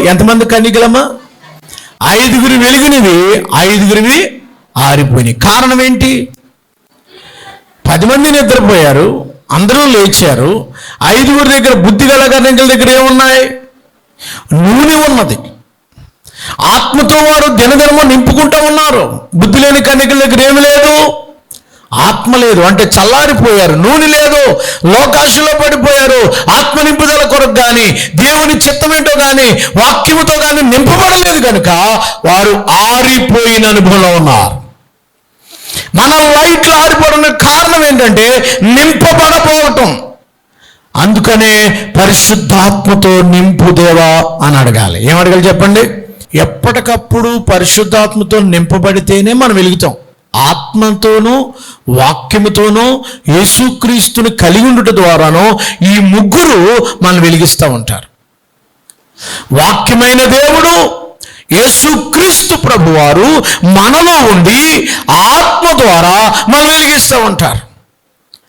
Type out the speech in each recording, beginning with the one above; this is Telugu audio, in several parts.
ఎంతమంది కన్నికలమ్మా? ఐదుగురు వెలుగునివి ఐదుగురివి ఆరిపోయినాయి. కారణం ఏంటి? పది మంది నిద్రపోయారు అందరూ లేచారు. ఐదుగురి దగ్గర బుద్ధి గల కన్నికల దగ్గర ఏమున్నాయి? నూనె ఉన్నది. ఆత్మతో వారు దినదినము నింపుకుంటూ ఉన్నారు. బుద్ధి లేని కన్నికల దగ్గర ఏమి లేదు. ఆత్మ లేదు. అంటే చల్లారిపోయారు. నూనె లేదు. లోకాశలో పడిపోయారు. ఆత్మ నింపుదల కొరకు కానీ దేవుని చిత్తమేంటో కానీ వాక్యముతో కానీ నింపబడలేదు కనుక వారు ఆరిపోయిన అనుభవంలో ఉన్నారు. మన లైట్లు ఆరిపోవడానికి కారణం ఏంటంటే నింపబడపోవటం. అందుకనే పరిశుద్ధాత్మతో నింపుదేవా అని అడగాలి. ఏం అడగాలి చెప్పండి? ఎప్పటికప్పుడు పరిశుద్ధాత్మతో నింపబడితేనే మనం వెలుగుతాం. ఆత్మతోనూ వాక్యముతోనూ యేసుక్రీస్తుని కలిగి ఉండుట ద్వారానో ఈ ముగ్గురు మనం వెలిగిస్తూ ఉంటారు. వాక్యమైన దేవుడు యేసుక్రీస్తు ప్రభువారు మనలో ఉండి ఆత్మ ద్వారా మనం వెలిగిస్తూ ఉంటారు.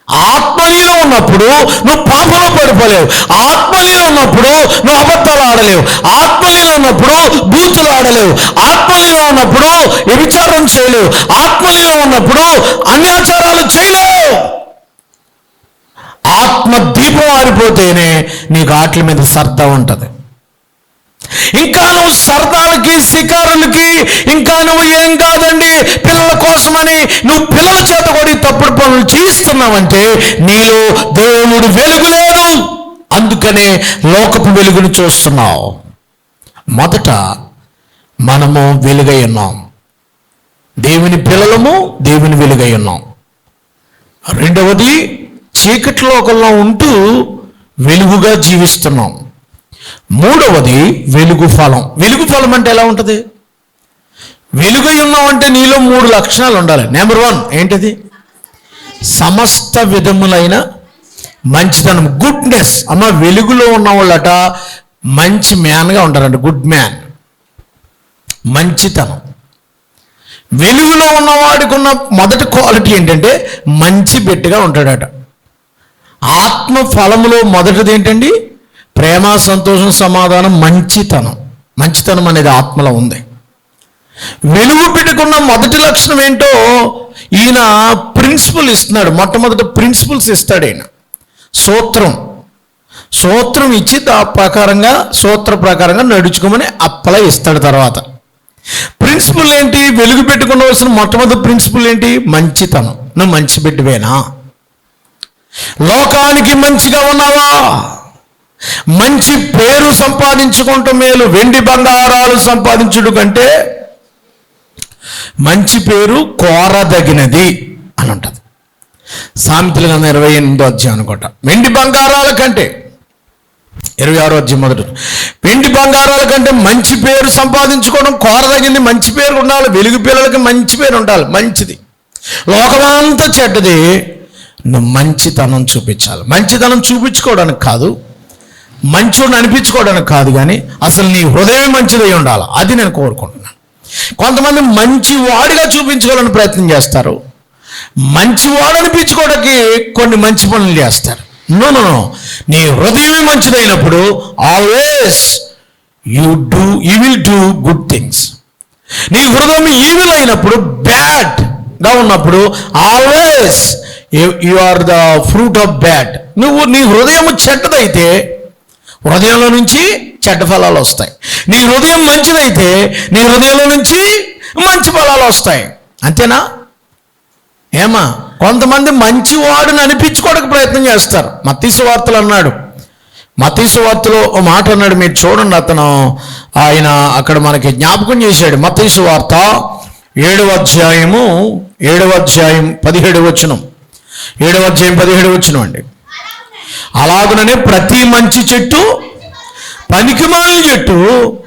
ఆత్మలీలో ఉన్నప్పుడు నువ్వు పాపంలో పడిపోలేవు. ఆత్మలీలో ఉన్నప్పుడు నువ్వు అబద్ధాలు ఆడలేవు. ఆత్మలీలో ఉన్నప్పుడు బూతులు ఆడలేవు. ఆత్మలీలో ఉన్నప్పుడు వ్యభిచారం చేయలేవు. ఆత్మలీలో ఉన్నప్పుడు అన్యాచారాలు చేయలేవు. ఆత్మ దీపం ఆరిపోతేనే నీకు ఆటల మీద సర్ద ఉంటుంది. ఇంకా నువ్వు సరదాలకి శికారులకి ఇంకా నువ్వు ఏం కాదండి పిల్లల కోసమని నువ్వు పిల్లల చేత కూడా తప్పుడు పనులు చేయిస్తున్నావంటే నీలో దేవుడు వెలుగు లేదు అందుకనే లోకపు వెలుగును చూస్తున్నావు. మొదట మనము వెలుగై ఉన్నాం. దేవుని పిల్లలము దేవుని వెలుగై ఉన్నాం. రెండవది చీకటి లోకంలో ఉంటూ వెలుగుగా జీవిస్తున్నాం. మూడవది వెలుగు ఫలం. వెలుగు ఫలం అంటే ఎలా ఉంటుంది? వెలుగై ఉన్నాం అంటే నీలో మూడు లక్షణాలు ఉండాలి. నెంబర్ వన్ ఏంటిది? సమస్త విధములైన మంచితనం గుడ్నెస్ అమ్మ వెలుగులో ఉన్న వాళ్ళట మంచి మ్యాన్గా ఉంటారంట గుడ్ మ్యాన్ మంచితనం. వెలుగులో ఉన్నవాడికి ఉన్న మొదటి క్వాలిటీ ఏంటంటే మంచి బిడ్డగా ఉంటాడట. ఆత్మ ఫలములో మొదటిది ఏంటండి? ప్రేమ సంతోషం సమాధానం మంచితనం. మంచితనం అనేది ఆత్మలో ఉంది. వెలుగు పెట్టుకున్న మొదటి లక్షణం ఏంటో ఈయన ప్రిన్సిపల్ ఇస్తున్నాడు. మొట్టమొదటి ప్రిన్సిపల్స్ ఇస్తాడు ఈయన. సూత్రం. సూత్రం ఇచ్చి దా ప్రకారంగా సూత్ర ప్రకారంగా నడుచుకోమని అప్పలా ఇస్తాడు తర్వాత. ప్రిన్సిపల్ ఏంటి? వెలుగు పెట్టుకునవలసిన మొట్టమొదటి ప్రిన్సిపల్ ఏంటి? మంచితనం. నువ్వు మంచి బిడ్డవేనా లోకానికి మంచిగా ఉన్నావా? మంచి పేరు సంపాదించుకుంటూ మేలు వెండి బంగారాలు సంపాదించుడు కంటే మంచి పేరు కోరదగినది అని ఉంటుంది సామెతలు కన్నా ఇరవై ఎనిమిదో అధ్యాయం అనుకుంటా. వెండి బంగారాల కంటే ఇరవై ఆరో అధ్యాయం మొదటి వెండి బంగారాల కంటే మంచి పేరు సంపాదించుకోవడం కోరదగింది మంచి పేరు ఉండాలి. వెలుగు పిల్లలకి మంచి పేరు ఉండాలి మంచిది. లోకమంతా చెడ్డది. నువ్వు మంచితనం చూపించాలి. మంచితనం చూపించుకోవడానికి కాదు మంచోడిని అనిపించుకోవడానికి కాదు కానీ అసలు నీ హృదయం మంచిదై ఉండాలి. అది నేను కోరుకుంటున్నాను. కొంతమంది మంచి వాడిగా చూపించుకోవాలని ప్రయత్నం చేస్తారు. మంచివాడు అనిపించుకోవడానికి కొన్ని మంచి పనులు చేస్తారు. నో నో నీ హృదయమే మంచిదైనప్పుడు always you do you will do good things నీ హృదయం ఈవిల్ అయినప్పుడు బ్యాడ్గా ఉన్నప్పుడు always you are the fruit of bad నువ్వు నీ హృదయం చెడ్డదైతే హృదయంలో నుంచి చెడ్డ ఫలాలు వస్తాయి. నీ హృదయం మంచిదైతే నీ హృదయంలో నుంచి మంచి ఫలాలు వస్తాయి. అంతేనా? ఏమా? కొంతమంది మంచివాడుని అనిపించుకోవడానికి ప్రయత్నం చేస్తారు. మతీసు వార్తలు అన్నాడు. మతీసు వార్తలో ఓ మాట అన్నాడు మీరు చూడండి అతను. ఆయన అక్కడ మనకి జ్ఞాపకం చేశాడు. మతీసు వార్త ఏడవ అధ్యాయము ఏడవ అధ్యాయం పదిహేడు వచనం. ఏడవ అధ్యాయం పదిహేడు వచనం అండి. అలాగుననే ప్రతి మంచి చెట్టు పనికిమాలిన చెట్టు.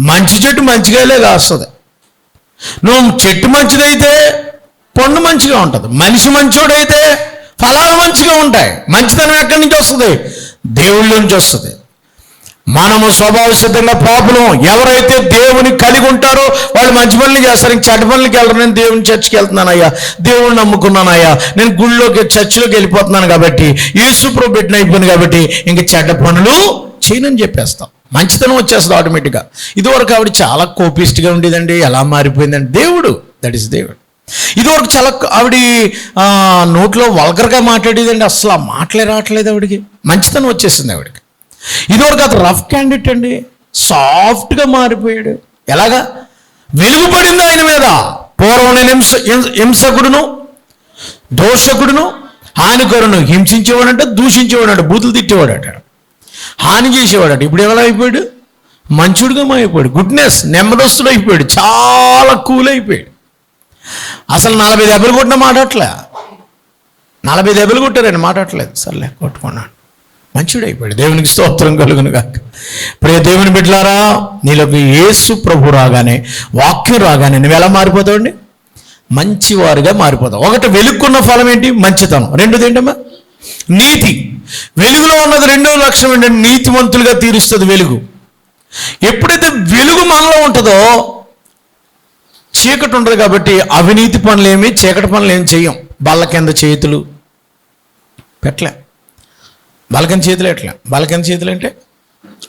మంచి చెట్టు మంచిగాలే కాస్తుంది. నువ్వు చెట్టు మంచిదైతే పండు మంచిగా ఉంటుంది. మనిషి మంచోడైతే ఫలాలు మంచిగా ఉంటాయి. మంచితనం ఎక్కడి నుంచి వస్తుంది? దేవుళ్ళ నుంచి వస్తుంది. మనము స్వభావ సిద్ధంగా పాపులం. ఎవరైతే దేవుని కలిగి ఉంటారో వాళ్ళు మంచి పనులు చేస్తారు. ఇంక చెడ్డ పనులకి వెళ్ళరు. నేను దేవుని చర్చికి వెళ్తున్నానయ్యా. దేవుని నమ్ముకున్నానయ్యా. నేను గుళ్ళోకి చర్చిలోకి వెళ్ళిపోతున్నాను కాబట్టి యేసుప్రభు బిడ్డను అయిపోయింది కాబట్టి ఇంక చెడ్డ పనులు చేయనని చెప్పేస్తాం. మంచితనం వచ్చేస్తుంది ఆటోమేటిక్గా ఇదివరకు ఆవిడ చాలా కోపిస్ట్గా ఉండేదండి. ఎలా మారిపోయిందండి దేవుడు. దట్ ఈస్ దేవుడు. ఇదివరకు చాలా ఆవిడ నోట్లో వల్గర్గా మాట్లాడేదండి. అసలు ఆ మాటలే రావట్లేదు ఆవిడికి. మంచితనం వచ్చేసింది ఆవిడకి. ఇదివరకు అతను రఫ్ క్యాండిడేట్ అండి. సాఫ్ట్గా మారిపోయాడు. ఎలాగా? వెలుగుపడింది ఆయన మీద. పూర్వం నేను హింస హింసకుడును దోషకుడును హానికరును హింసించేవాడంట దూషించేవాడంట బూతులు తిట్టేవాడట. హాని చేసేవాడట. ఇప్పుడు ఎలా అయిపోయాడు? మంచుడుగా అయిపోయాడు గుడ్నెస్ నెమ్మదస్తుడు అయిపోయాడు. చాలా కూల్ అయిపోయాడు. అసలు నలభై దెబ్బలు కొట్టిన మాట్లాడలే నలభై దెబ్బలు కొట్టారని మాట్లాడలేదు సర్లే కొట్టుకున్నాడు. మంచుడైపోయాడు. దేవునికి స్తోత్రం కలుగును కాక ప్రియ దేవుని బిడ్డలారా నీలోకి యేసు ప్రభు రాగానే వాక్యం రాగానే నువ్వు ఎలా మారిపోతావండి మంచివారుగా మారిపోతావు. ఒకటి వెలుక్కున్న ఫలం ఏంటి? మంచితనం. రెండోది ఏంటమ్మా? నీతి. వెలుగులో ఉన్నది రెండో లక్షణం ఏంటంటే నీతివంతులుగా తీరుస్తుంది వెలుగు. ఎప్పుడైతే వెలుగు మనలో ఉంటుందో చీకటి ఉండదు కాబట్టి అవినీతి పనులు ఏమి చీకటి పనులు ఏమి చేయం బల్ల కింద చేతులు పెట్టలే. బలకం చేతులు ఎట్లా? బలకం చేతులు అంటే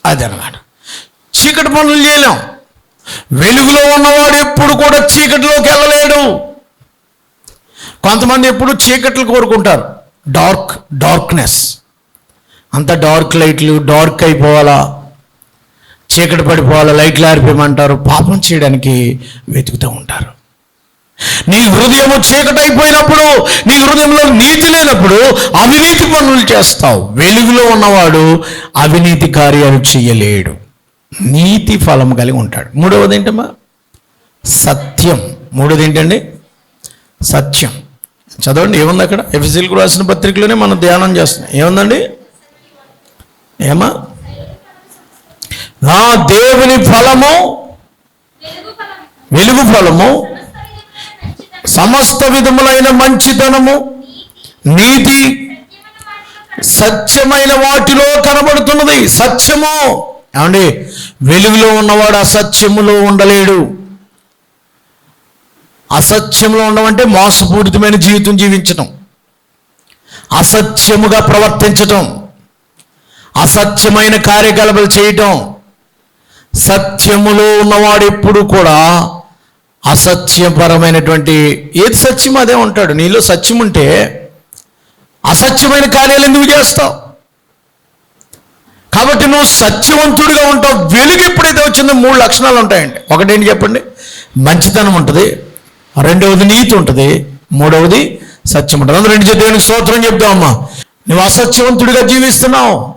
అదనమాట చీకటి పనులు చేయలేం. వెలుగులో ఉన్నవాడు ఎప్పుడు కూడా చీకటిలోకి వెళ్ళలేడు. కొంతమంది ఎప్పుడు చీకట్లు కోరుకుంటారు. Dark darkness. అంత డార్క్ లైట్లు డార్క్ అయిపోవాలా? చీకటి పడిపోవాలా? లైట్లు ఆరిపోయమంటారు. పాపం చేయడానికి వెతుకుతూ ఉంటారు. నీ హృదయము చీకటి అయిపోయినప్పుడు నీ హృదయంలో నీతి లేనప్పుడు అవినీతి పనులు చేస్తావు. వెలుగులో ఉన్నవాడు అవినీతి కార్యాలు చేయలేడు. నీతి ఫలం కలిగి ఉంటాడు. మూడవది ఏంటమ్మా? సత్యం. మూడవది ఏంటండి? సత్యం. చదవండి ఏముంది అక్కడ? ఎఫ్ఎస్సీలకు రాసిన పత్రికలోనే మనం ధ్యానం చేస్తున్నాం. ఏముందండి? ఏమా? నా దేవుని ఫలము. వెలుగు ఫలము సమస్త విధములైన మంచితనము నీతి సత్యమైన వాటిలో కనబడుతున్నది. సత్యము. ఏమండి? వెలుగులో ఉన్నవాడు అసత్యములో ఉండలేడు. అసత్యంలో ఉండమంటే మోసపూరితమైన జీవితం జీవించటం. అసత్యముగా ప్రవర్తించటం. అసత్యమైన కార్యకలాపాలు చేయటం. సత్యములో ఉన్నవాడు ఎప్పుడు కూడా అసత్యపరమైనటువంటి ఏది సత్యం అదే ఉంటాడు. నీలో సత్యం ఉంటే అసత్యమైన కార్యాలు ఎందుకు చేస్తావు? కాబట్టి నువ్వు సత్యవంతుడిగా ఉంటావు. వెలుగు ఎప్పుడైతే వచ్చిందో మూడు లక్షణాలు ఉంటాయండి. ఒకటేంటి చెప్పండి? మంచితనం ఉంటుంది. రెండవది నీతి ఉంటుంది. మూడవది సత్యం ఉంటుంది. అందులో రెండు దేవునికి స్తోత్రం చెప్తామమ్మా నువ్వు అసత్యవంతుడిగా జీవిస్తున్నావు.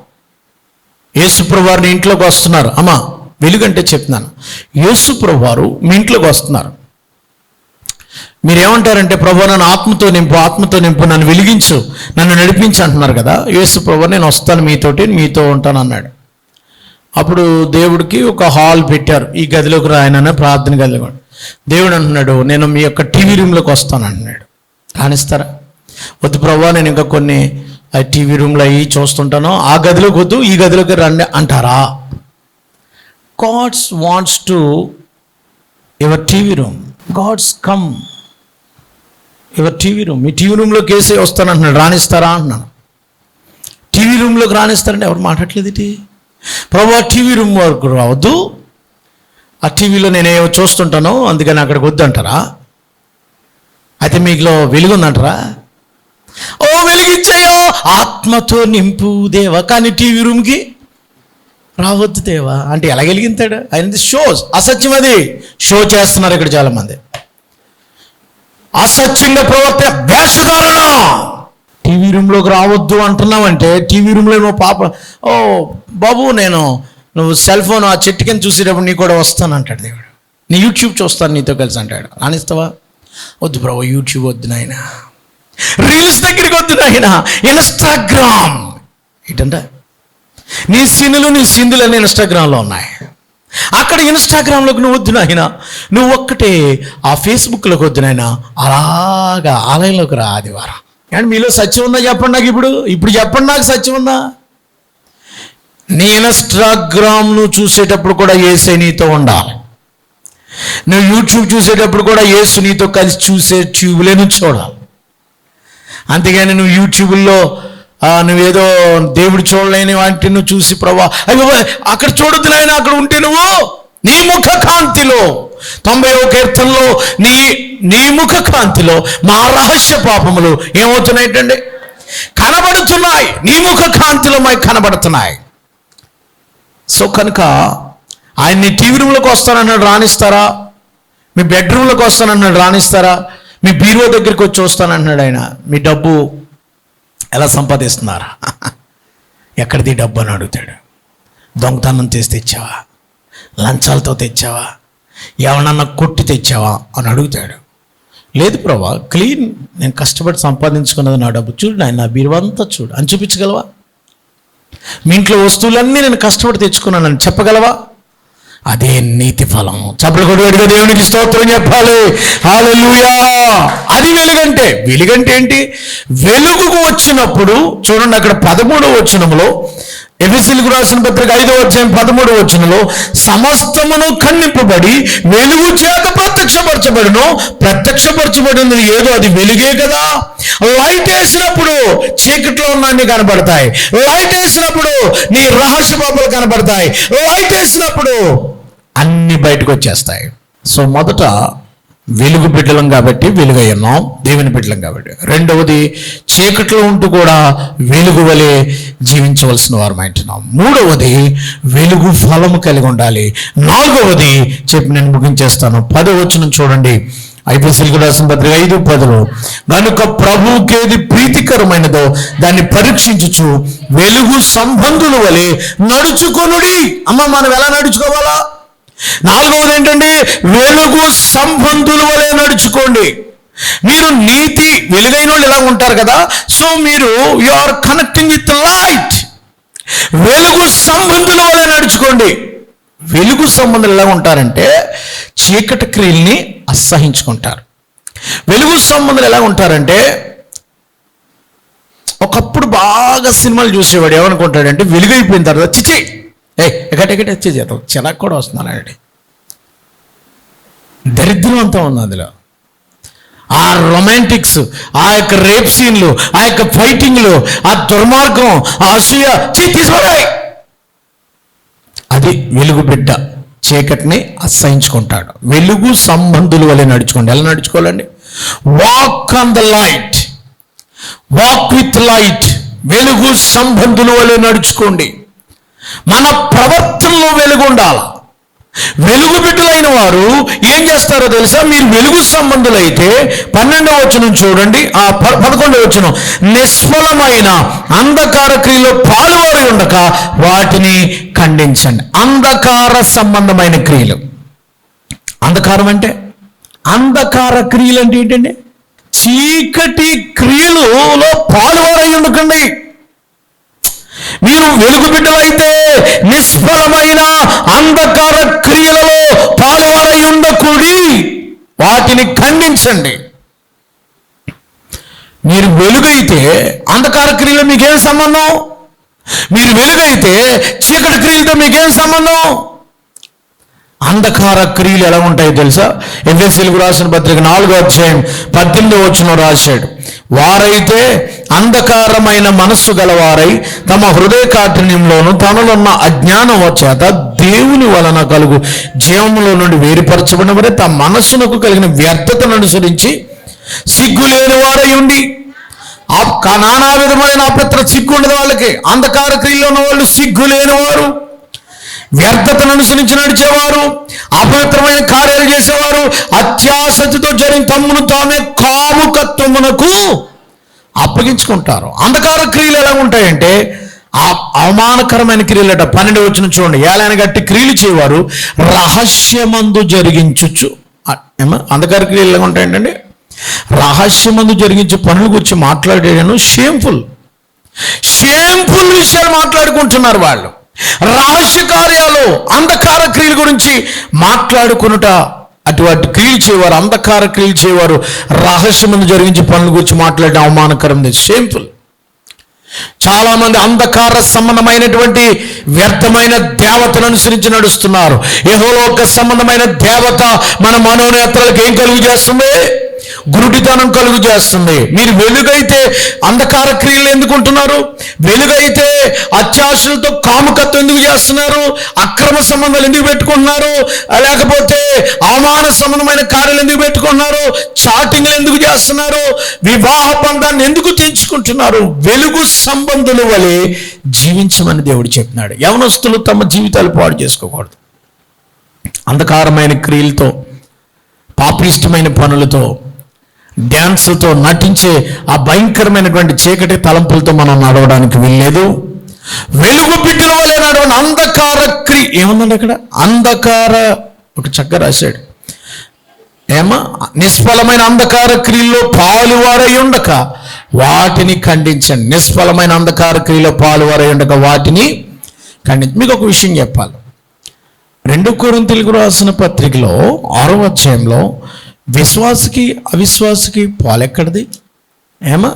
యేసుప్రభు వారిని నీ ఇంట్లోకి వస్తున్నారు. అమ్మా వెలుగంటే చెప్తున్నాను. యేసుప్రభు వారు మీ ఇంట్లోకి వస్తున్నారు. మీరేమంటారంటే ప్రభు నన్ను ఆత్మతో నింపు ఆత్మతో నింపు నన్ను వెలిగించు నన్ను నడిపించు అంటున్నారు కదా. యేసు ప్రభు నేను వస్తాను మీతోటి మీతో ఉంటాను అన్నాడు. అప్పుడు దేవుడికి ఒక హాల్ పెట్టారు. ఈ గదిలోకి రాయనన్న ప్రార్థన గదిలో దేవుడు అంటున్నాడు నేను మీ యొక్క టీవీ రూమ్లోకి వస్తాను అంటున్నాడు. రాణిస్తారా? వద్దు ప్రభు నేను ఇంకా కొన్ని ఆ టీవీ రూమ్లో అవి చూస్తుంటాను. ఆ గదిలోకి వద్దు ఈ గదిలోకి రండి అంటారా? Gods wants to your TV room. Gods come your TV room me TV రూమ్లోకి వేసే వస్తాను అంటున్నాడు రాణిస్తారా అంటున్నాను. టీవీ రూమ్లోకి రాణిస్తారంటే ఎవరు మాట్లాడలేదు ఇది ప్రభు ఆ టీవీ రూమ్ వరకు రావద్దు. ఆ టీవీలో నేనేమో చూస్తుంటాను అందుకని అక్కడికి వద్దు అంటారా అయితే మీకులో వెలుగుందంటారా? ఓ వెలిగించాయో ఆత్మతో నింపు దేవ కానీ టీవీ రూమ్కి రావద్దు దేవా. అంటే ఎలా ఆయన షోస్. అసత్యం అది. షో చేస్తున్నారు ఇక్కడ చాలామంది. అసత్యంగా ప్రవర్తన వేషధారణ. టీవీ రూమ్లోకి రావద్దు అంటున్నావంటే టీవీ రూమ్లో నువ్వు పాప ఓ బాబు నేను నువ్వు సెల్ ఫోన్ ఆ చెట్టు కింద చూసేటప్పుడు నీ కూడా వస్తాను అంటాడు దేవుడు. నీ యూట్యూబ్ చూస్తాను నీతో కలిసి అంటాడు. రాణిస్తావా వద్దు ప్రభు యూట్యూబ్ వద్దు నాయన. రీల్స్ దగ్గరికి వద్దు నాయన. ఇన్స్టాగ్రామ్. ఏంటంటే నీ సినులు నీ సింధులు అనే ఇన్స్టాగ్రామ్లో ఉన్నాయి. అక్కడ ఇన్స్టాగ్రామ్లోకి నువ్వు వద్దు నాయన. నువ్వు ఒక్కటే ఆ ఫేస్బుక్లోకి వద్దు నాయన. అలాగా ఆలయంలోకి రా ఆదివారం. అండ్ మీలో సత్యం ఉందా చెప్పండి నాకు ఇప్పుడు? ఇప్పుడు చెప్పండి నాకు సత్యం ఉందా? నీ ఇన్స్టాగ్రామ్ను చూసేటప్పుడు కూడా ఏసే నీతో ఉండాలి. నువ్వు యూట్యూబ్ చూసేటప్పుడు కూడా ఏసు నీతో కలిసి చూసే ట్యూబ్లను చూడాలి. అంతేగాని నువ్వు యూట్యూబ్లో నువ్వేదో దేవుడు చూడలేని వాటిని చూసి ప్రభా అయ్యో అక్కడ చూడొద్దు నాయన అక్కడ ఉంటే నువ్వు నీ ముఖ కాంతిలో తొంభై కీర్తనలో నీ నీ ముఖ కాంతిలో మా రహస్య పాపములు ఏమవుతున్నాయిటండి? కనబడుతున్నాయి. నీ ముఖ కాంతిలో మాకు కనబడుతున్నాయి. సో కనుక ఆయన్ని టీవీ రూమ్లోకి వస్తానన్నాడు రాణిస్తారా మీ బెడ్రూమ్లోకి వస్తానన్నాడు రాణిస్తారా మీ బీరువా దగ్గరికి వచ్చి వస్తానన్నాడు ఆయన. మీ డబ్బు ఎలా సంపాదిస్తున్నారా? ఎక్కడిది డబ్బు అని అడుగుతాడు. దొంగతనం చేసి తెచ్చావా? లంచాలతో తెచ్చావా? ఎవరన్నా కొట్టి తెచ్చావా? అని అడుగుతాడు. లేదు ప్రభా క్లీన్ నేను కష్టపడి సంపాదించుకున్నది నా డబ్బు. చూడు ఆయన నా బీరువంతా చూడు. అని చూపించగలవా? మీ ఇంట్లో వస్తువులన్నీ నేను కష్టపడి తెచ్చుకున్నానని చెప్పగలవా? అదే నీతి ఫలం. చప్పలు కొడుగడిగా దేవునికి స్తోత్రం చెప్పాలి. హల్లెలూయా. అది వెలుగంటే వెలుగంటే ఏంటి? వెలుగుకు వచ్చినప్పుడు చూడండి అక్కడ పదమూడవ వచనంలో ఎఫెసిల్కు రాసిన పత్రిక ఐదో అధ్యాయం పదమూడవ వచనంలో సమస్తమును ఖండింపబడి వెలుగు చేత ప్రత్యక్షపరచబడును. ప్రత్యక్షపరచబడినది ఏదో అది వెలుగే కదా. లైట్ వేసినప్పుడు చీకట్లో ఉన్నాన్ని కనబడతాయి లైట్ వేసినప్పుడు నీ రహస్య బాబులు కనబడతాయి లైట్ వేసినప్పుడు అన్ని బయటకు వచ్చేస్తాయి. సో మొదట వెలుగు బిడ్డలం కాబట్టి వెలుగై ఉన్నాం దేవుని బిడ్డలం కాబట్టి. రెండవది చీకట్లో ఉంటూ కూడా వెలుగు వలె జీవించవలసిన వారు అంటున్నాం మూడవది వెలుగు ఫలము కలిగి ఉండాలి. నాలుగవది చెప్పి నేను ముగించేస్తాను. పదవచనం చూడండి. ఐపీసీలకు రాసిన పత్రిక ఐదు పదులు కనుక ప్రభుకేది ప్రీతికరమైనదో దాన్ని పరీక్షించుచు వెలుగు సంబంధుల వలె నడుచుకొనుడి. అమ్మ మనం ఎలా నడుచుకోవాలా? నాలుగవది ఏంటంటే వెలుగు సంబంధుల వలె నడుచుకోండి. మీరు నీతి వెలుగైన వాళ్ళు ఇలా ఉంటారు కదా సో మీరు you are connecting with light వెలుగు సంబంధుల వలె నడుచుకోండి. వెలుగు సంబంధులు ఎలా ఉంటారంటే చీకటి క్రియల్ని అసహించుకుంటారు. వెలుగు సంబంధులు ఎలా ఉంటారంటే ఒకప్పుడు బాగా సినిమాలు చూసేవాడు ఏమనుకుంటాడంటే వెలుగైపోయిన తర్వాత చిచి ఏ ఎక్కడెక్కడ వచ్చే చేద్దాం చిరాకు కూడా వస్తున్నానండి దరిద్రం అంతా ఉంది అందులో. ఆ రొమాంటిక్స్ ఆ యొక్క రేప్ సీన్లు ఆ యొక్క ఫైటింగ్లు ఆ దుర్మార్గం ఆ అసూయ చీ అది వెలుగు బిడ్డ చీకటిని అసహించుకుంటాడు. వెలుగు సంబంధుల వలె నడుచుకోండి. ఎలా నడుచుకోవాలండి? Walk on the light walk with light వెలుగు సంబంధుల వలె నడుచుకోండి. మన ప్రవర్తనలో వెలుగు ఉండాలి? వెలుగు బిడ్డలైన వారు ఏం చేస్తారో తెలుసా? మీరు వెలుగు సంబంధులైతే పన్నెండవ వచనం చూడండి. ఆ పదకొండవ వచనం. నిష్ఫలమైన అంధకార క్రియలో పాలువారి ఉండక వాటిని ఖండించండి. అంధకార సంబంధమైన క్రియలు. అంధకారం అంటే? అంధకార క్రియలు అంటే ఏంటండి? చీకటి క్రియలలో పాలువారై ఉండకండి. మీరు వెలుగు బిడ్డలైతే నిష్ఫలమైన అంధకార క్రియలలో పాలువారై ఉండకూడి వాటిని ఖండించండి. మీరు వెలుగైతే అంధకార క్రియలు మీకేం సంబంధం? మీరు వెలుగైతే చీకటి క్రియలతో మీకేం సంబంధం? అంధకార క్రియలు ఎలా ఉంటాయో తెలుసా? ఎఫ్ఎస్సీలకు రాసిన పత్రిక నాలుగో అధ్యాయం పద్దెనిమిదో వచ్చిన రాశాడు. వారైతే అంధకారమైన మనస్సు గలవారై తమ హృదయ కాఠిన్యంలోను తనలున్న అజ్ఞానం చేత దేవుని వలన కలుగు జీవంలో నుండి వేరుపరచబడిన వరే తమ మనస్సునకు కలిగిన వ్యర్థతను అనుసరించి సిగ్గు లేని వారై ఉండి. ఆ కా- నానా విధమైన అపత్ర సిగ్గు ఉండదు వాళ్ళకి. అంధకార క్రియలో ఉన్న వాళ్ళు సిగ్గు లేనివారు వ్యర్థతను అనుసరించి నడిచేవారు అపవిత్రమైన కార్యాలు చేసేవారు అత్యాసక్తితో జరిగిన తమ్మును తామే కాముకత్వమునకు అప్పగించుకుంటారు. అంధకార క్రియలు ఎలా ఉంటాయంటే ఆ అవమానకరమైన క్రియలట పన్నెండు వచ్చిన చూడండి. ఏలైన గట్టి క్రియలు చేయవారు రహస్యమందు జరిగించుచు. అంధకార క్రియలు ఎలా ఉంటాయంటండి? రహస్యమందు జరిగించే పనుల గురించి మాట్లాడేయను షేమ్ఫుల్ షేమ్ఫుల్ విషయాలు మాట్లాడుకుంటున్నారు వాళ్ళు. రహస్య కార్యాలు అంధకార క్రియల గురించి మాట్లాడుకునుట అటువంటి క్రియలు చేయవారు అంధకార క్రియలు చేయవారు. రహస్యమందు జరిగించి పనుల గురించి మాట్లాడడం అవమానకరం షేమ్ఫుల్ చాలా మంది అంధకార సంబంధమైనటువంటి వ్యర్థమైన దేవతను అనుసరించి నడుస్తున్నారు. యహోలోక సంబంధమైన దేవత మన మనోనేత్రాలకు ఏం కలుగు చేస్తుంది? గురుడితనం కలుగు చేస్తుంది మీరు వెలుగైతే అంధకార క్రియలు ఎందుకు ఉంటున్నారు వెలుగైతే అత్యాశలతో కాముకత్వం ఎందుకు చేస్తున్నారు? అక్రమ సంబంధాలు ఎందుకు పెట్టుకుంటున్నారు? లేకపోతే అవమాన సంబంధమైన కార్యాలు ఎందుకు పెట్టుకుంటున్నారు? చాటింగ్లు ఎందుకు చేస్తున్నారు? వివాహ బంధాన్ని ఎందుకు తెంచుకుంటున్నారు వెలుగు సంబంధుల వలె జీవించమని దేవుడు చెప్పినాడు. యవనస్తులు తమ జీవితాలు పాడు చేసుకోకూడదు. అంధకారమైన క్రియలతో పాపిష్టమైన పనులతో డ్యాన్సులతో నటించే ఆ భయంకరమైనటువంటి చీకటి తలంపులతో మనం నడవడానికి వెళ్ళలేదు వెలుగు బిడ్డల వలె నడవని అంధకార క్రి ఏముందండి అక్కడ? అంధకార ఒక చక్క రాశాడు. ఏమా? నిష్ఫలమైన అంధకార క్రియల్లో పాలువారై ఉండక వాటిని ఖండించండి. నిష్ఫలమైన అంధకార క్రియలో పాలువారై ఉండక వాటిని ఖండించి మీకు ఒక విషయం చెప్పాలి. రెండు కొరింతలకు రాసిన పత్రికలో ఆరో అధ్యాయంలో విశ్వాసకి అవిశ్వాసకి పాలెక్కడిది? ఏమా?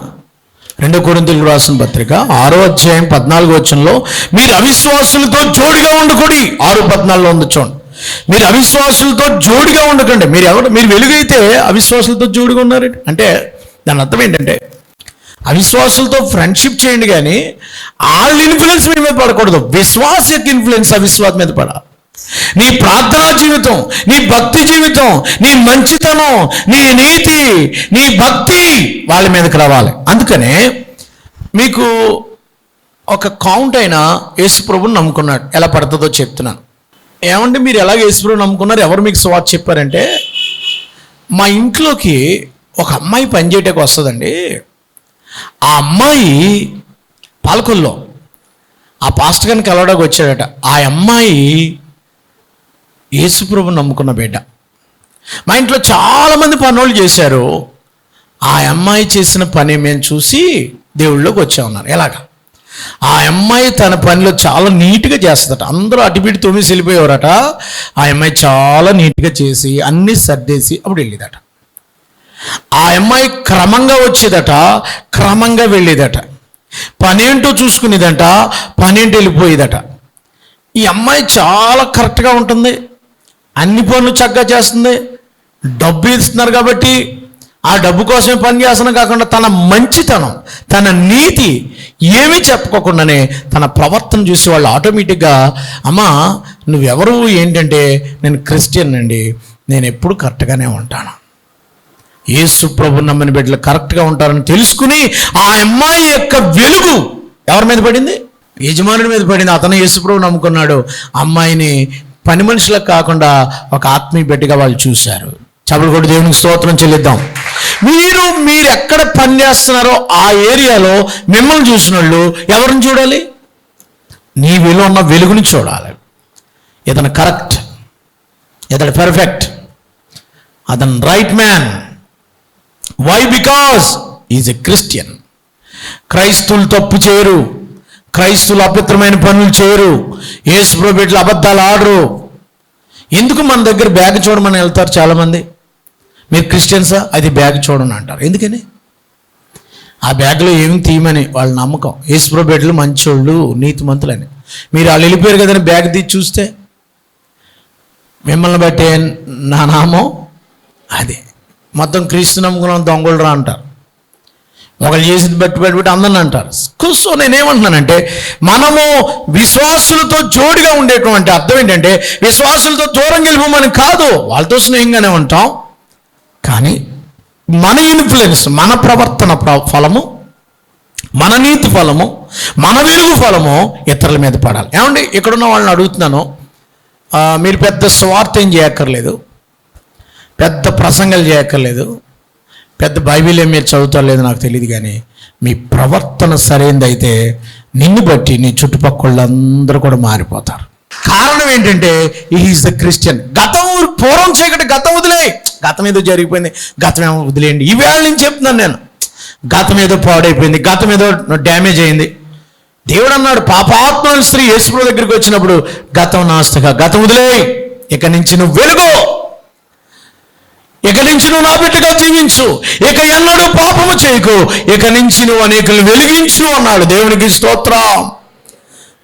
రెండో కొరింతలు రాసిన పత్రిక ఆరో అధ్యాయం పద్నాలుగు వచ్చంలో మీరు అవిశ్వాసులతో జోడిగా ఉండకూడి. ఆరు పద్నాలుగులో ఉంది చూడండి. మీరు అవిశ్వాసులతో జోడిగా ఉండకండి. మీరు ఎవరు? మీరు వెలుగైతే అవిశ్వాసులతో జోడిగా ఉన్నారండి? అంటే దాని అర్థం ఏంటంటే అవిశ్వాసులతో ఫ్రెండ్షిప్ చేయండి కానీ వాళ్ళ ఇన్ఫ్లుయెన్స్ మీ మీద పడకూడదు. విశ్వాస యొక్క ఇన్ఫ్లుయెన్స్ అవిశ్వాస మీద పడాలి. నీ ప్రార్థనా జీవితం నీ భక్తి జీవితం నీ మంచితనం నీ నీతి నీ భక్తి వాళ్ళ మీదకి రావాలి. అందుకనే మీకు ఒక కౌంట్ అయిన యేసుప్రభుని నమ్ముకున్నాడు. ఎలా పడుతుందో చెప్తున్నాను. ఏమంటే మీరు ఎలాగ యేసుప్రభు నమ్ముకున్నారు? ఎవరు మీకు స్వాత్ చెప్పారంటే మా ఇంట్లోకి ఒక అమ్మాయి పనిచేయటకు వస్తుందండి. ఆ అమ్మాయి పాలకొల్లో ఆ పాస్టర్ గారిని కలవడానికి వచ్చాడట. ఆ అమ్మాయి యేసుప్రభు నమ్ముకున్న బిడ్డ. మా ఇంట్లో చాలామంది పనులు చేశారు. ఆ అమ్మాయి చేసిన పని మేము చూసి దేవుళ్ళలోకి వచ్చా ఉన్నారు ఎలాగా? ఆ అమ్మాయి తన పనిలో చాలా నీట్గా చేస్తుందట. అందరూ అటుపిటి తొమ్మిది వెళ్ళిపోయేవారట. ఆ అమ్మాయి చాలా నీట్గా చేసి అన్నీ సర్దేసి అప్పుడు వెళ్ళేదట. ఆ అమ్మాయి క్రమంగా వచ్చేదట. క్రమంగా వెళ్ళేదట. పనేంటో చూసుకునేదట. పనేంటి వెళ్ళిపోయేదట. ఈ అమ్మాయి చాలా కరెక్ట్గా ఉంటుంది. అన్ని పనులు చక్కగా చేస్తుంది. డబ్బు ఇస్తున్నారు కాబట్టి ఆ డబ్బు కోసమే పని చేస్తున్నా కాకుండా తన మంచితనం తన నీతి ఏమీ చెప్పుకోకుండానే తన ప్రవర్తన చూసి వాళ్ళు ఆటోమేటిక్గా అమ్మా నువ్వెవరు? ఏంటంటే నేను క్రిస్టియన్ అండి. నేను ఎప్పుడు కరెక్ట్గానే ఉంటాను. యేసు ప్రభు నమ్మని బిడ్డలు కరెక్ట్గా ఉంటారని తెలుసుకుని ఆ అమ్మాయి యొక్క వెలుగు ఎవరి మీద పడింది? యజమానుడి మీద పడింది. అతను యేసుప్రభు నమ్ముకున్నాడు. అమ్మాయిని పని మనుషులకు కాకుండా ఒక ఆత్మీయ బిడ్డగా వాళ్ళు చూశారు. చపలు కొట్టి దేవునికి స్తోత్రం చెల్లిద్దాం. మీరు మీరు ఎక్కడ పని చేస్తున్నారో ఆ ఏరియాలో మిమ్మల్ని చూసిన వాళ్ళు ఎవరిని చూడాలి? నీ విలువ ఉన్న వెలుగుని చూడాలి. ఇతను కరెక్ట్ ఇతడు పర్ఫెక్ట్ అతను right man why because is a Christian క్రైస్తువులు తప్పు చేయరు. క్రైస్తువులు అపవిత్రమైన పనులు చేయరు. యేసు ప్రోబిట్లు అబద్ధాలు ఆడరు. ఎందుకు మన దగ్గర బ్యాగ్ చూడమని వెళ్తారు చాలామంది? మీరు క్రిస్టియన్సా? అది బ్యాగ్ చూడమని అంటారు. ఎందుకని? ఆ బ్యాగ్లో ఏమి తీయమని వాళ్ళ నమ్మకం. యేసు ప్రోబిట్లు మంచోళ్ళు నీతిమంతులని. మీరు వాళ్ళు వెళ్ళిపోయారు కదని బ్యాగ్ తీసి చూస్తే మిమ్మల్ని బట్టే నా నామం అదే. మొత్తం క్రీస్తు నమ్ముకున్నాం దొంగలు రా అంటారు. ఒకళ్ళు చేసింది బట్టి బట్టి బట్టి అందరిని అంటారు. సో నేనేమంటున్నానంటే మనము విశ్వాసులతో జోడిగా ఉండేటువంటి అర్థం ఏంటంటే విశ్వాసులతో దూరం గెలిపమని కాదు వాళ్ళతో స్నేహంగానే ఉంటాం. కానీ మన ఇన్ఫ్లుయెన్స్ మన ప్రవర్తన ప్ర- ఫలము మన నీతి ఫలము మన వెలుగు ఫలము ఇతరుల మీద పడాలి. ఏమండి ఇక్కడున్న వాళ్ళని అడుగుతున్నాను. మీరు పెద్ద స్వార్థం చేయక్కర్లేదు. పెద్ద ప్రసంగాలు చేయక్కర్లేదు. పెద్ద బైబిల్ ఏం మీరు చదువుతారు లేదో నాకు తెలియదు కానీ మీ ప్రవర్తన సరైనదైతే నిన్ను బట్టి నీ చుట్టుపక్కలందరూ కూడా మారిపోతారు. కారణం ఏంటంటే ఈజ్ ద క్రిస్టియన్ గతం పూర్వం చీకటి గతం వదిలే. గతం ఏదో జరిగిపోయింది గతం ఏమో వదిలేయండి. ఈవేళ నుంచి చెప్తున్నాను నేను. గతం ఏదో పాడైపోయింది గతం ఏదో డ్యామేజ్ అయింది. దేవుడు అన్నాడు పాపాత్మ స్త్రీ యేసుప్రభు దగ్గరికి వచ్చినప్పుడు గతం నాస్తగా గతం వదిలే ఇక నుంచి నువ్వు వెలుగు. ఇక నుంచి నువ్వు నా బిడ్డగా జీవించు. ఇక ఎన్నడూ పాపము చేయకు. ఇక నుంచి నువ్వు అనేకులు వెలిగించు అన్నాడు దేవునికి స్తోత్రం.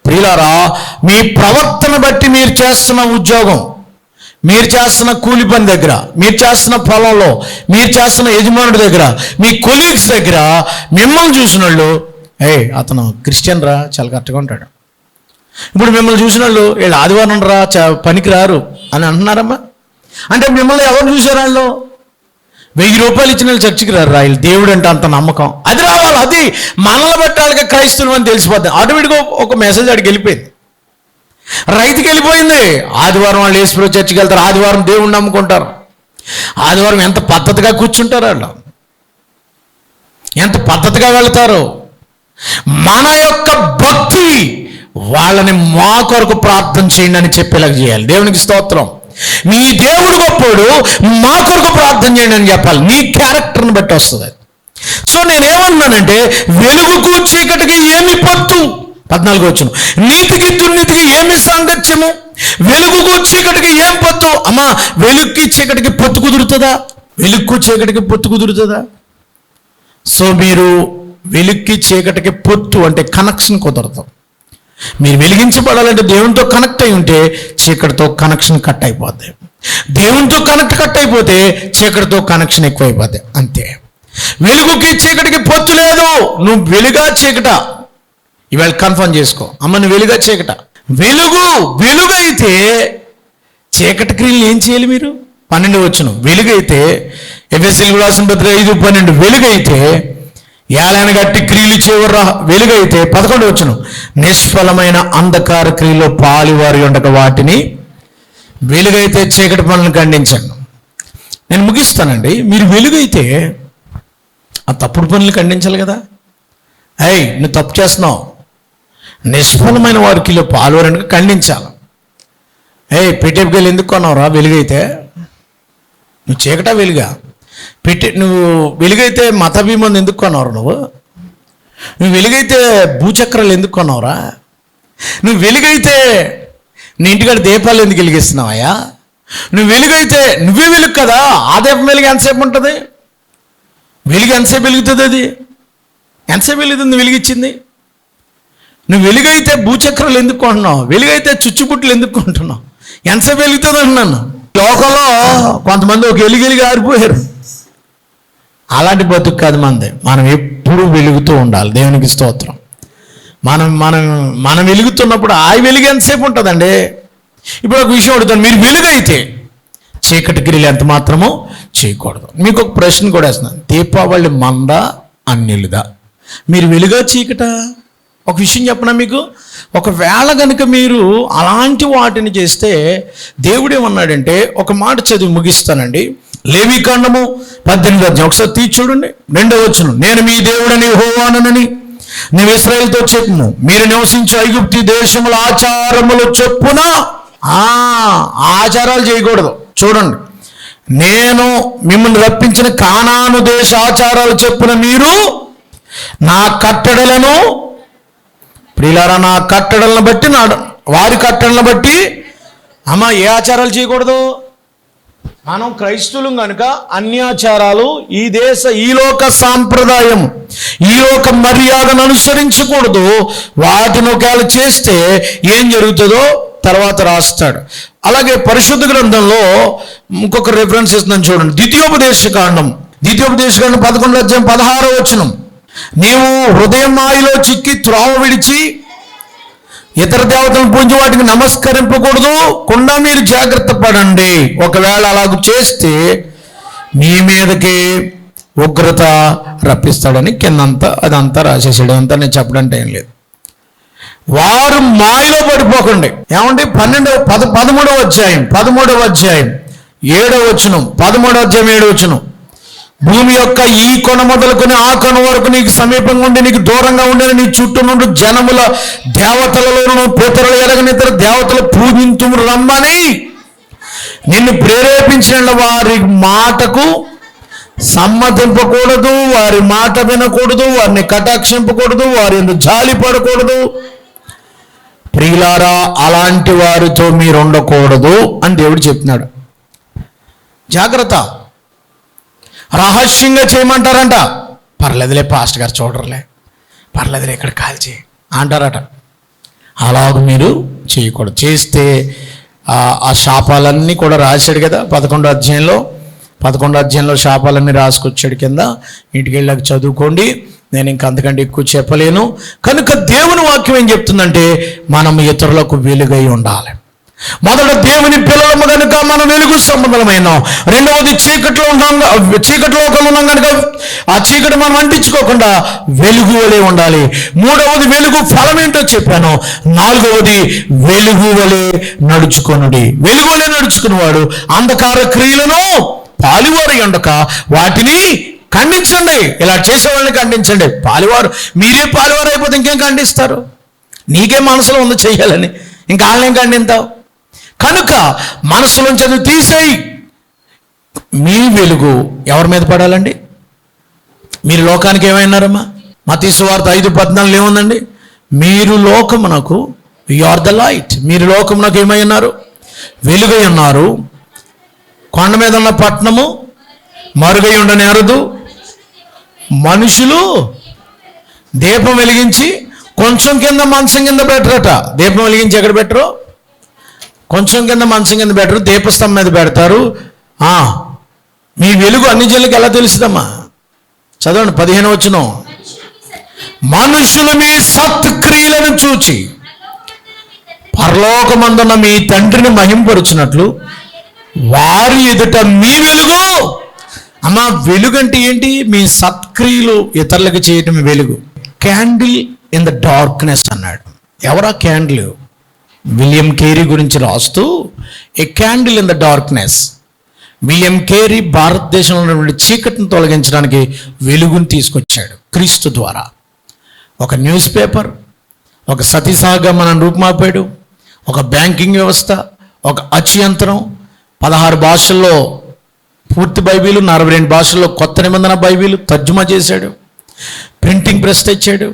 ప్రియులారా మీ ప్రవర్తన బట్టి మీరు చేస్తున్న ఉద్యోగం మీరు చేస్తున్న కూలి పని దగ్గర మీరు చేస్తున్న పొలంలో మీరు చేస్తున్న యజమానుడి దగ్గర మీ కొలీగ్స్ దగ్గర మిమ్మల్ని చూసిన వాళ్ళు ఏ అతను క్రిస్టియన్ రా చాలా కరెక్ట్గా ఉంటాడు. ఇప్పుడు మిమ్మల్ని చూసిన వాళ్ళు వీళ్ళు ఆదివారం రా పనికి రారు అని అంటున్నారమ్మా. అంటే మిమ్మల్ని ఎవరు చూసారు వాళ్ళు వెయ్యి రూపాయలు ఇచ్చిన వాళ్ళు చర్చికి రారు? రాయలు దేవుడు అంటే అంత నమ్మకం. అది రావాలి అది మనల్ని బట్టి వాళ్ళకి అని తెలిసిపోద్ది. ఆటోమేటిక్గా ఒక మెసేజ్ అడిగి వెళ్ళిపోయింది. రైతుకి వెళ్ళిపోయింది. ఆదివారం వాళ్ళు వేసుకుని చర్చికి వెళ్తారు. ఆదివారం దేవుణ్ణి నమ్ముకుంటారు. ఆదివారం ఎంత పద్ధతిగా కూర్చుంటారు వాళ్ళు? ఎంత పద్ధతిగా వెళ్తారు? మన యొక్క భక్తి వాళ్ళని మా కొరకు ప్రార్థన చేయండి అని చెప్పేలాగా చేయాలి. దేవునికి స్తోత్రం. మీ దేవుడు గొప్పోడు మా కొరకు ప్రార్థన చేయండి అని చెప్పాలి. నీ క్యారెక్టర్ని బట్టి వస్తుంది. సో నేనేమన్నానంటే వెలుగుకు చీకటికి ఏమి పొత్తు? పద్నాలుగు వచ్చును నీతికి దుర్నీతికి ఏమి సాంగత్యము? వెలుగుకు చీకటికి ఏం పొత్తు? అమ్మా వెలుగుకి చీకటికి పొత్తు కుదురుతుందా? వెలుగుకు చీకటికి పొత్తు కుదురుతుందా? సో మీరు వెలుక్కి చీకటికి పొత్తు అంటే కనెక్షన్ కుదరదు. మీరు వెలిగించబడాలంటే దేవునితో కనెక్ట్ అయి ఉంటే చీకటితో కనెక్షన్ కట్ అయిపోద్ది. దేవునితో కనెక్ట్ కట్ అయిపోతే చీకటితో కనెక్షన్ ఎక్కువైపోద్ది. అంతే. వెలుగుకి చీకటికి పొత్తు లేదు. నువ్వు వెలుగా చీకట. ఇవాళ కన్ఫర్మ్ చేసుకో. అమ్మ నువ్వు వెలుగా చీకట. వెలుగు వెలుగైతే చీకటి క్రియలు ఏం చేయాలి మీరు? పన్నెండు వచ్చును వెలుగైతే ఎఫ్ఎస్ఎల్ విలాసం పత్రిక ఐదు పన్నెండు. వెలుగైతే ఏలైన గట్టి క్రియలు చివర వెలుగైతే పదకొండు వచ్చును. నిష్ఫలమైన అంధకార క్రియలో పాలివారి ఉండక వాటిని వెలుగైతే చీకటి పనులను ఖండించాను. నేను ముగిస్తానండి. మీరు వెలుగైతే ఆ తప్పుడు పనులు ఖండించాలి కదా? అయ్ నువ్వు తప్పు చేస్తున్నావు. నిష్ఫలమైన వారికిలో పాల్గొనక ఖండించాలి. ఏయ్ పెట్టేపుకెళ్ళి ఎందుకు కొన్నావురా వెలుగైతే? నువ్వు చీకటా వెలుగా? పెట్టి నువ్వు వెలుగైతే మతభీమంది ఎందుకు కొన్నావు నువ్వు? నువ్వు వెలుగైతే భూచక్రాలు ఎందుకు కొన్నావురా? నువ్వు వెలుగైతే నీ ఇంటికాడ దీపాలు ఎందుకు వెలిగిస్తున్నావయ్యా? నువ్వు వెలుగైతే నువ్వే వెలుగు కదా? ఆ దీపం వెలుగు ఎంతసేపు ఉంటుంది? వెలుగు ఎంతసేపు వెలుగుతుంది అది? ఎంతసేపు వెలుగుతుంది? వెలిగిచ్చింది? నువ్వు వెలుగైతే భూచక్రాలు ఎందుకు కొంటున్నావు? వెలుగైతే చుచ్చుబుట్లు ఎందుకు కొంటున్నావు? ఎంతసేపు వెలుగుతుంది అంటున్నాను? లోకంలో కొంతమంది ఒక ఎలుగెలిగి ఆరిపోయారు. అలాంటి బతుకు కాదు మనది మనం ఎప్పుడు వెలుగుతూ ఉండాలి. దేవునికి స్తోత్రం. మనం మనం మనం వెలుగుతున్నప్పుడు ఆ వెలుగు ఎంతసేపు ఉంటుందండి? ఇప్పుడు ఒక విషయం అడుగుతాను. మీరు వెలుగైతే చీకటి క్రియలు ఎంత మాత్రమో చేయకూడదు. మీకు ఒక ప్రశ్న కూడా వేస్తున్నాను. దీపావళి మంద అన్నిలుదా? మీరు వెలుగా చీకట? ఒక విషయం చెప్పనా మీకు? ఒకవేళ కనుక మీరు అలాంటి వాటిని చేస్తే దేవుడు ఏమన్నాడంటే ఒక మాట చదివి ముగిస్తానండి. లేవికాండము పద్దెనిమిది అధ్యాయం. ఒకసారి తీసి చూడండి. రెండవ వచ్చును నేను మీ దేవుడని హోవానని నీవు ఇస్రాయల్తో చెప్పుము మీరు నివసించే ఐగుప్తి దేశముల ఆచారములు చెప్పున. ఆ ఆచారాలు చేయకూడదు. చూడండి. నేను మిమ్మల్ని రప్పించిన కానాను దేశ ఆచారాలు చెప్పున మీరు నా కట్టడలను ప్రియులారా నా కట్టడలను బట్టి నా వారి కట్టడలను బట్టి అమ్మ ఏ ఆచారాలు చేయకూడదు? మనం క్రైస్తులు కనుక అన్యాచారాలు ఈ దేశ ఈ లోక సాంప్రదాయం ఈ లోక మర్యాదను అనుసరించకూడదు. వాటిని ఒకవేళ చేస్తే ఏం జరుగుతుందో తర్వాత రాస్తాడు. అలాగే పరిశుద్ధ గ్రంథంలో ఇంకొక రెఫరెన్స్ ఇస్తున్నాను చూడండి. ద్వితీయోపదేశ కాండం. ద్వితీయోపదేశ కాండం పదకొండు అధ్యాయం పదహారో వచనం. నీవు హృదయం మాయలో చిక్కి త్రోవ విడిచి ఇతర దేవతలను పూజ వాటికి నమస్కరింపకూడదు. కుండా మీరు జాగ్రత్త పడండి. ఒకవేళ అలాగ చేస్తే మీ మీదకి ఉగ్రత రప్పిస్తాడని కిందంతా అదంతా రాసేసాడు. అంతా నేను చెప్పడానికి ఏం లేదు. వారు మాయలో పడిపోకండి. ఏమంటే పన్నెండవ పద పదమూడవ అధ్యాయం పదమూడవ అధ్యాయం ఏడవ వచనం పదమూడవ అధ్యాయం ఏడవ వచనం. భూమి యొక్క ఈ కొన మొదలుకొని ఆ కొన వరకు నీకు సమీపంగా ఉండి నీకు దూరంగా ఉండే నీ చుట్టూ నుండి జనముల దేవతలలోను పితరులు ఎరగనితర దేవతలు పూజించు రమ్మని. నిన్ను ప్రేరేపించిన వారి మాటకు సమ్మతింపకూడదు వారి మాట వినకూడదు వారిని కటాక్షింపకూడదు వారి జాలి పడకూడదు. ప్రియులారా అలాంటి వారితో మీరు ఉండకూడదు అని దేవుడు చెప్తున్నాడు. జాగ్రత్త. రహస్యంగా చేయమంటారంట. పర్లేదులే పాస్ట్ గారు చూడరులే. పర్లేదులే ఇక్కడ కాల్చి అంటారట. అలాగ మీరు చేయకూడదు. చేస్తే ఆ- శాపాలన్నీ కూడా రాశాడు కదా పదకొండో అధ్యాయంలో. పదకొండో అధ్యాయంలో శాపాలన్నీ రాసుకొచ్చాడు కింద. ఇంటికి వెళ్ళాక చదువుకోండి. నేను ఇంకా అంతకంటే ఎక్కువ చెప్పలేను. కనుక దేవుని వాక్యం ఏం చెప్తుందంటే మనం ఇతరులకు వెలుగై ఉండాలి. మొదట దేవుని పిల్లలము కనుక మనం వెలుగు సంబంధమైన రెండవది చీకట్లో ఉన్నాం చీకట్లో ఉన్నాం కనుక ఆ చీకటి మనం అంటించుకోకుండా వెలుగు వలె ఉండాలి. మూడవది వెలుగు ఫలం ఏంటో చెప్పాను. నాలుగవది వెలుగు వలె నడుచుకొనుడి. వెలుగు వలె నడుచుకునేవాడు అంధకార క్రియలను పాలువారి ఉండక వాటిని ఖండించండి. ఇలా చేసేవాళ్ళని ఖండించండి. పాలివారు మీరే పాలివారు అయిపోతే ఇంకేం ఖండిస్తారు? నీకే మనసులో ఉంది చేయాలని ఇంకా వాళ్ళని ఖండింతావు కనుక మనసులోంచి అది తీసేయి. మీ వెలుగు ఎవరి మీద పడాలండి? మీరు లోకానికి ఏమైనారమ్మా? మతీసు వార్త ఐదు పద్నాలుగు ఏముందండి? మీరు లోకమునకు యు ఆర్ ద లైట్ మీరు లోకమునకు ఏమై ఉన్నారు? వెలుగై ఉన్నారు. కొండ మీద ఉన్న పట్టణము మరుగై ఉండని అరదు. మనుషులు దీపం వెలిగించి కొంచెం కింద మంచం కింద పెట్టరట. దీపం వెలిగించి ఎక్కడ పెట్టరు? కొంచెం కింద మంచం కింద పెట్టరు దీపస్తంభం మీద పెడతారు. ఆ, మీ వెలుగు అన్ని జనులకు ఎలా తెలుస్తుందమ్మా? చదవండి పదిహేను వచ్చిన మనుషులు మీ సత్క్రియలను చూచి పరలోకమందున్న మీ తండ్రిని మహింపరుచినట్లు వారి ఎదుట మీ వెలుగు. అమ్మా వెలుగు అంటే ఏంటి? మీ సత్క్రియలు ఇతరులకు చేయటం వెలుగు. క్యాండిల్ ఇన్ ద డార్క్నెస్ అన్నాడు. ఎవరా క్యాండిల్ విలియం కేరీ గురించి రాస్తూ a candle in the darkness William Carey భారతదేశంలో ఉన్నటువంటి చీకటిని తొలగించడానికి వెలుగును తీసుకొచ్చాడు క్రీస్తు ద్వారా. ఒక న్యూస్ పేపర్ ఒక సతీసాగమనం రూపుమాపాడు ఒక బ్యాంకింగ్ వ్యవస్థ ఒక అచియంత్రం పదహారు భాషల్లో పూర్తి బైబిలు నలభై రెండు భాషల్లో కొత్త నిబంధన బైబిలు తర్జుమా చేశాడు ప్రింటింగ్ ప్రెస్ తెచ్చాడు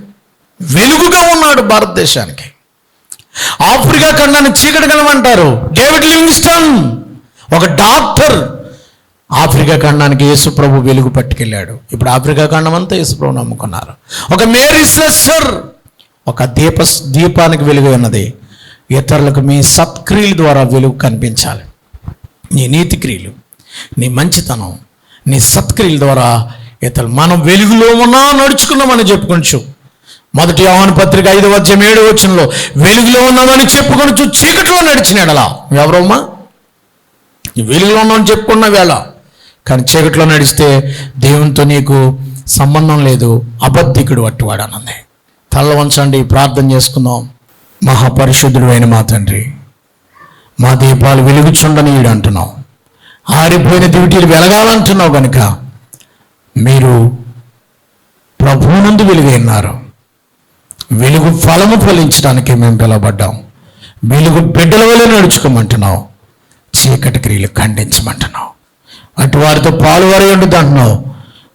వెలుగుగా ఉన్నాడు భారతదేశానికి. ఆఫ్రికా ఖండాన్ని చీకటి కలమంటారు డేవిడ్ లివింగ్స్టన్ ఒక డాక్టర్. ఆఫ్రికా ఖండానికి యేసుప్రభు వెలుగు పట్టుకెళ్ళాడు. ఇప్పుడు ఆఫ్రికా ఖండం అంతా యేసుప్రభు నమ్ముకున్నారు. ఒక మేరీ స్లెస్సర్ ఒక దీప దీపానికి వెలుగు ఉన్నది. ఇతరులకు మీ సత్క్రియల ద్వారా వెలుగు కనిపించాలి. నీ నీతి క్రియలు నీ మంచితనం నీ సత్క్రియల ద్వారా ఇతరులు మనం వెలుగులో ఉన్నా నడుచుకున్నామని చెప్పుకొనచ్చు. మొదటి యోహాన పత్రిక ఐదు వచ్చే ఏడు వచ్చంలో వెలుగులో ఉన్నామని చెప్పుకొని చీకట్లో నడిచినాడు అలా ఎవరమ్మా వెలుగులో ఉన్నామని చెప్పుకున్న వేళ. కానీ చీకట్లో నడిస్తే దేవునితో నీకు సంబంధం లేదు అబద్ధికుడు అట్టువాడు అనంది తల్ల వంచండి ప్రార్థన చేసుకుందాం. మహాపరిశుద్ధుడు అయిన మా తండ్రి మా దీపాలు వెలుగుచుండనీయుడు అంటున్నావు. ఆరిపోయిన దివిటీలు వెలగాలంటున్నావు కనుక మీరు ప్రభువునందు వెలుగైనారు వెలుగు ఫలము ఫలించడానికి మేము పిలవబడ్డాం. వెలుగు బిడ్డల వల్ల నడుచుకోమంటున్నావు. చీకటి క్రియలు ఖండించమంటున్నావు. అటు వారితో పాలువారి ఉండదు అంటున్నావు.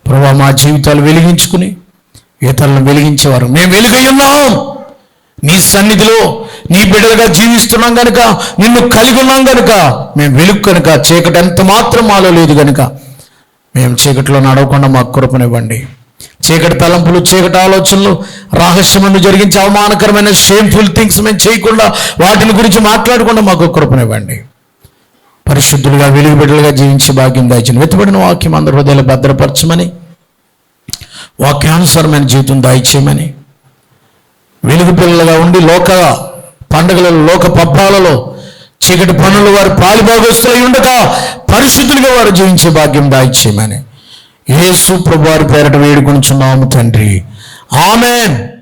ప్రభా మా జీవితాలు వెలిగించుకుని ఇతరులను వెలిగించేవారు. మేము వెలుగై ఉన్నాం. నీ సన్నిధిలో నీ బిడ్డలుగా జీవిస్తున్నాం కనుక నిన్ను కలిగి ఉన్నాం కనుక మేము వెలుగు కనుక చీకటి ఎంత మాత్రం మాలో లేదు కనుక మేము చీకటిలో నడవకుండా మాకు కృపనివ్వండి. చీకటి తలంపులు చీకటి ఆలోచనలు రహస్యమును జరిగించే అవమానకరమైన షేమ్ఫుల్ థింగ్స్ మేము చేయకుండా వాటిని గురించి మాట్లాడకుండా మాకు కృపనివ్వండి పరిశుద్ధులుగా వెలుగు బిడ్డలుగా జీవించే భాగ్యం దాచిన వెతుబడిన వాక్యం అందరి హృదయాలు భద్రపరచమని వాక్యానుసారమైన జీవితం దాయిచేయమని వెలుగు పిల్లలుగా ఉండి లోక పండుగలలో లోక పబ్బాలలో చీకటి పనులు వారు పాలిభాగస్తులై ఉండగా పరిశుద్ధులుగా వారు జీవించే భాగ్యం దాయిచేయమని యేసు ప్రభువారి పేరట పేరట వేడుకొంచున్నాము తండ్రి. ఆమెన్.